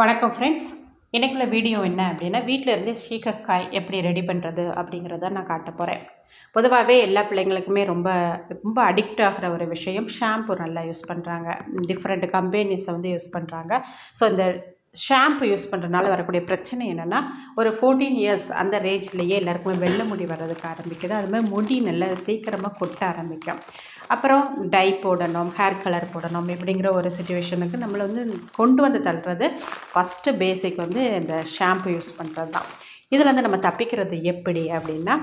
வணக்கம் ஃப்ரெண்ட்ஸ் எனக்குள்ள வீடியோ என்ன அப்படின்னா வீட்டில் இருந்து சீக்கக்காய் எப்படி ரெடி பண்ணுறது அப்படிங்கிறத நான் காட்ட போகிறேன் பொதுவாகவே எல்லா பிள்ளைங்களுக்குமே ரொம்ப ரொம்ப அடிக்ட் ஆகிற ஒரு விஷயம் ஷாம்பு நல்லா யூஸ் பண்ணுறாங்க டிஃப்ரெண்ட் கம்பெனிஸை வந்து யூஸ் பண்ணுறாங்க ஸோ இந்த ஷாம்பு யூஸ் பண்ணுறதுனால வரக்கூடிய பிரச்சனை என்னென்னா ஒரு ஃபோர்டீன் இயர்ஸ் அந்த ரேஞ்ச்லேயே எல்லாருக்குமே வெள்ளை முடி வர்றதுக்கு ஆரம்பிக்குது. அது மாதிரி முடி நல்லா சீக்கிரமாக கொட்ட ஆரம்பிக்கும். அப்புறம் டை போடணும் ஹேர் கலர் போடணும் இப்படிங்கிற ஒரு சுச்சுவேஷனுக்கு நம்மளை வந்து கொண்டு வந்து தள்ளுறது ஃபஸ்ட்டு பேசிக் வந்து இந்த ஷாம்பு யூஸ் பண்ணுறது தான் இதில் வந்து நம்ம தப்பிக்கிறது எப்படி அப்படின்னா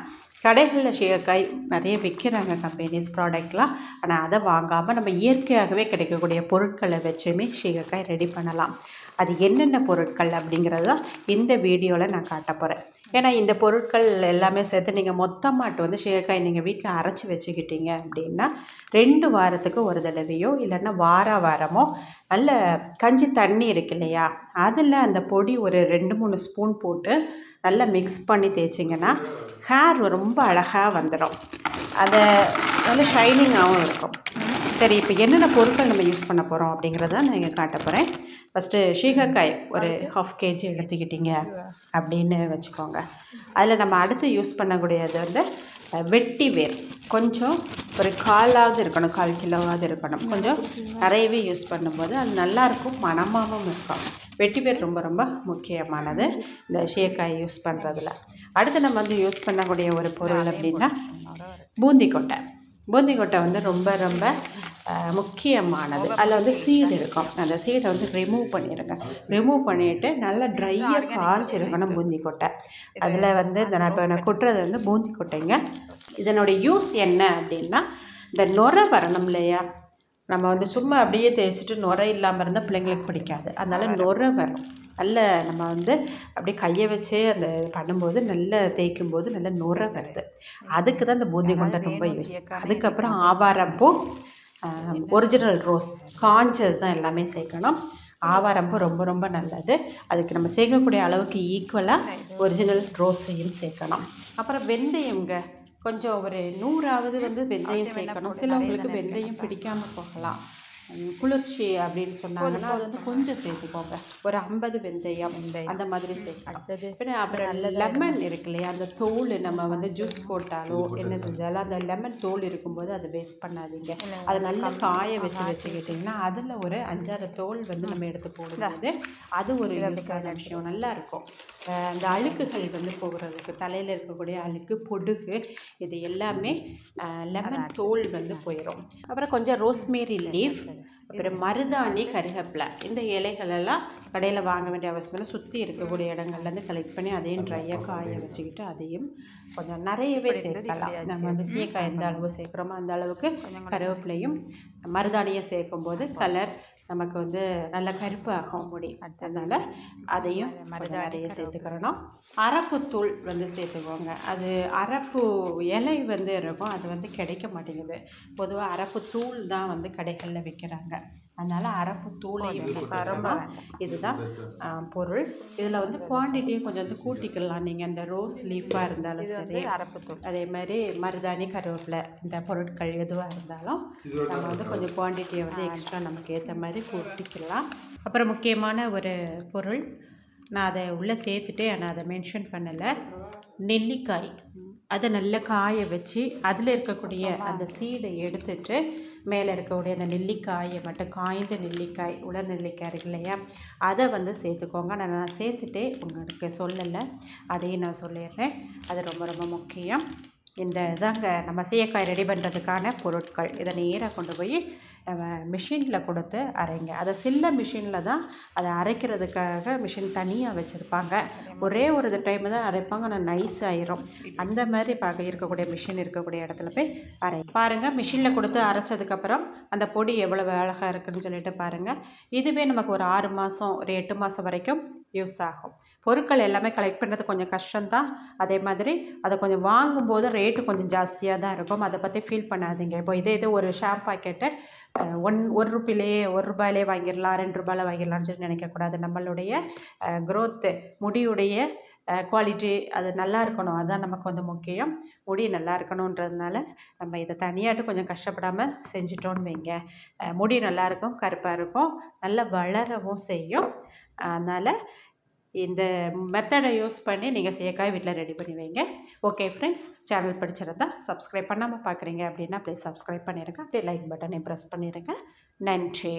கடைகளில் ஷேக்காய் நிறைய விற்கிறாங்க கம்பெனிஸ் ப்ராடக்ட்லாம் ஆனால் அதை வாங்காமல் நம்ம இயற்கையாகவே கிடைக்கக்கூடிய பொருட்களை வச்சுமே சீகக்காய் ரெடி பண்ணலாம். அது என்னென்ன பொருட்கள் அப்படிங்கிறது தான் இந்த வீடியோவில் நான் காட்ட போகிறேன் ஏன்னா இந்த பொருட்கள் எல்லாமே சேர்த்து நீங்கள் மொத்தமாட்டு வந்து ஷேக்காய் நீங்கள் வீட்டில் அரைச்சி வச்சுக்கிட்டீங்க அப்படின்னா ரெண்டு வாரத்துக்கு ஒரு தடவையோ இல்லைன்னா வார வாரமோ நல்ல கஞ்சி தண்ணி இருக்கு இல்லையா? அதில் அந்த பொடி ஒரு ரெண்டு மூணு ஸ்பூன் போட்டு நல்லா மிக்ஸ் பண்ணி தேய்ச்சிங்கன்னா ஹேர் ரொம்ப அழகாக வந்துடும். அதை நல்ல ஷைனிங்காகவும் இருக்கும். சரி இப்போ என்னென்ன பொருட்கள் நம்ம யூஸ் பண்ண போகிறோம் அப்படிங்கிறத நான் இங்கே காட்ட போகிறேன் ஃபஸ்ட்டு சீகக்காய் ஒரு ஹாஃப் கேஜி எடுத்துக்கிட்டீங்க அப்படின்னு வச்சுக்கோங்க. அதில் நம்ம அடுத்து யூஸ் பண்ணக்கூடியது வந்து வெட்டி வேர் கொஞ்சம் ஒரு காலாவது இருக்கணும் கால் கிலோவாவது இருக்கணும். கொஞ்சம் நிறையவே யூஸ் பண்ணும்போது அது நல்லாயிருக்கும் மணமாகவும் இருக்கும். வெட்டி வேர் ரொம்ப ரொம்ப முக்கியமானது இந்த சீயக்காய் யூஸ் பண்ணுறதுல அடுத்து நம்ம வந்து யூஸ் பண்ணக்கூடிய ஒரு பொருள் அப்படின்னா பூந்தி கொட்டை பூந்தி கொட்டை வந்து ரொம்ப ரொம்ப முக்கியமானது. அதில் வந்து சீடு இருக்கும். அந்த சீடை வந்து ரிமூவ் பண்ணிடுங்க ரிமூவ் பண்ணிவிட்டு நல்லா ட்ரையாக காய்ச்சிருக்கணும் பூந்தி கொட்டை அதில் வந்து இந்த நான் இப்போ நான் கொட்டுறது வந்து பூந்தி கொட்டைங்க இதனுடைய யூஸ் என்ன அப்படின்னா இந்த நுரை வரணும் இல்லையா? நம்ம வந்து சும்மா அப்படியே தேய்ச்சிட்டு நுரை இல்லாமல் இருந்தால் பிள்ளைங்களுக்கு பிடிக்காது. அதனால நுரை வரும் நல்ல நம்ம வந்து அப்படியே கையை வச்சே அந்த பண்ணும்போது நல்ல தேய்க்கும் போது நல்ல நுரை வருது. அதுக்கு தான் இந்த பூந்தி கொண்டை ரொம்ப யூஸ் அதுக்கப்புறம் ஆவாரம்பூ ஒரிஜினல் ரோஸ் காஞ்சது தான் எல்லாமே சேர்க்கணும். ஆவாரம்பூ ரொம்ப ரொம்ப நல்லது. அதுக்கு நம்ம சேர்க்கக்கூடிய அளவுக்கு ஈக்குவலாக ஒரிஜினல் ரோஸையும் சேர்க்கணும். அப்புறம் வெந்தயம்ங்க கொஞ்சம் ஒரு நூறாவது வந்து வெந்தயம் சேர்க்கணும். சிலவங்களுக்கு வெந்தயம் பிடிக்காம போகலாம். குளிர்ச்சி அப்படின்னு சொன்னாங்கன்னா அது வந்து கொஞ்சம் சேர்த்துக்கோங்க ஒரு ஐம்பது வெந்தயம் அந்த மாதிரி சேர்க்கணும் பின்ன அப்புறம் லெமன் இருக்கு இல்லையா அந்த தோல் நம்ம வந்து ஜூஸ் போட்டாலோ என்ன செஞ்சாலும் அந்த லெமன் தோல் இருக்கும்போது அதை வேஸ்ட் பண்ணாதீங்க. அதை நல்லா காய வச்சு வச்சுக்கிட்டிங்கன்னா அதில் ஒரு அஞ்சாறு தோல் வந்து நம்ம எடுத்து போடும்போது அது ஒரு யூஸான விஷயம். நல்லா இருக்கும். அஹ் அந்த அழுக்குகள் வந்து போகிறதுக்கு தலையில் இருக்கக்கூடிய அழுக்கு பொடுகு இது எல்லாமே லெமன் தோல் வந்து போயிடும் அப்புறம் கொஞ்சம் ரோஸ்மேரி லீஃப் அப்புறம் மருதாணி கருவேப்பிலை. இந்த இலைகளெல்லாம் கடையில் வாங்க வேண்டிய அவசியம் இல்லை. சுற்றி இருக்கக்கூடிய இடங்கள்லேருந்து கலெக்ட் பண்ணி அதையும் ட்ரையாக காய வச்சுக்கிட்டு அதையும் கொஞ்சம் நிறையவே சேர்க்கலாம். நம்ம வந்து சீக்காய் எந்த அளவு சேர்க்குறோமோ அந்த அளவுக்கு கருவேப்பிலையும் மருதாணியும் சேர்க்கும்போது கலர் நமக்கு வந்து நல்ல கருப்பு ஆகும் முடி. அதனால் அதையும் கொஞ்சம் நிறைய சேர்த்துக்கிறணும். அரப்புத்தூள் வந்து சேர்த்துக்கோங்க. அது அரப்பு இலை வந்து இருக்கும். அது வந்து கிடைக்க மாட்டேங்குது. பொதுவாக அரப்பு தூள் தான் வந்து கடைகளில் விற்கிறாங்க அதனால் அரப்பு தூளையும் சேர்த்துக்கணும் இதுதான் பொருள். இதில் வந்து குவான்டிட்டியும் கொஞ்சம் வந்து கூட்டிக்கலாம். நீங்கள் இந்த ரோஸ் லீஃபாக இருந்தாலும் சரி. அரப்புத்தூள் அதே மாதிரி மருதாணி கருவேப்பிலை இந்த பொருட்கள் எதுவாக இருந்தாலும் நம்ம வந்து கொஞ்சம் குவான்டிட்டியை வந்து எக்ஸ்ட்ரா நமக்கு ஏற்ற மாதிரி கூட்டிக்கலாம். அப்புறம் முக்கியமான ஒரு பொருள் நான் அதை உள்ளே சேர்த்துட்டு ஆனால் அதை மென்ஷன் பண்ணலை. நெல்லிக்காய். அதை நல்லா காய வச்சு அதில் இருக்கக்கூடிய அந்த சீடை எடுத்துட்டு மேலே இருக்கக்கூடிய அந்த நெல்லிக்காயை மட்டும் காய்ந்த நெல்லிக்காய் உலர் நெல்லிக்காய் இருக்கு இல்லையா? அதை வந்து சேர்த்துக்கோங்க. நான் நான் சேர்த்துட்டே உங்களுக்கு சொல்லலை. அதையும் நான் சொல்லிடுறேன். அது ரொம்ப ரொம்ப முக்கியம். இந்த இதாங்க நம்ம சீயக்காய் ரெடி பண்ணுறதுக்கான பொருட்கள். இதை நேராக கொண்டு போய் நம்ம மிஷினில் கொடுத்து அரைங்க. அதை சில்ல மிஷினில் தான் அதை அரைக்கிறதுக்காக மிஷின் தனியாக வச்சுருப்பாங்க. ஒரே ஒரு டைம் தான் அரைப்பாங்க. ஆனால் நைஸ் ஆயிரும். அந்த மாதிரி பார்க்க இருக்கக்கூடிய மிஷின் இருக்கக்கூடிய இடத்துல போய் அரை. பாருங்கள் மிஷினில் கொடுத்து அரைச்சதுக்கப்புறம் அந்த பொடி எவ்வளவு அழகாக இருக்குன்னு சொல்லிட்டு பாருங்கள் இதுவே நமக்கு ஒரு ஆறு மாதம் ஒரு எட்டு மாதம் வரைக்கும் யூஸ் ஆகும். பொருட்கள் எல்லாமே கலெக்ட் பண்ணுறது கொஞ்சம் கஷ்டம்தான். அதே மாதிரி அதை கொஞ்சம் வாங்கும்போது ரேட்டு கொஞ்சம் ஜாஸ்தியாக தான் இருக்கும். அதை பற்றி ஃபீல் பண்ணாதீங்க. இப்போ இதே இது ஒரு ஷாம் பாக்கெட்டு ஒன் ஒரு ருப்பிலேயே ஒரு ரூபாயிலே வாங்கிடலாம் ரெண்டு ரூபாயில் வாங்கிடலாம்னு சொல்லி நினைக்கக்கூடாது. நம்மளுடைய க்ரோத்து முடியுடைய குவாலிட்டி அது நல்லா இருக்கணும். அதுதான் நமக்கு வந்து முக்கியம். முடி நல்லா இருக்கணுன்றதுனால நம்ம இதை தனியாட்டு கொஞ்சம் கஷ்டப்படாமல் செஞ்சிட்டோன்னு வைங்க. முடி நல்லாயிருக்கும் கருப்பாக இருக்கும் நல்லா வளரவும் செய்யும். அதனால் இந்த மெத்தடை யூஸ் பண்ணி நீங்கள் சீக்காய் வீட்டில் ரெடி பண்ணி வைங்க. ஓகே ஃப்ரெண்ட்ஸ் சேனல் பிடிச்சிருந்தா சப்ஸ்கிரைப் பண்ணாமல் பார்க்குறீங்க அப்படின்னா அப்படியே சப்ஸ்கிரைப் பண்ணிடுங்க அப்படியே லைக் பட்டனை ப்ரெஸ் பண்ணிடுங்க நன்றி.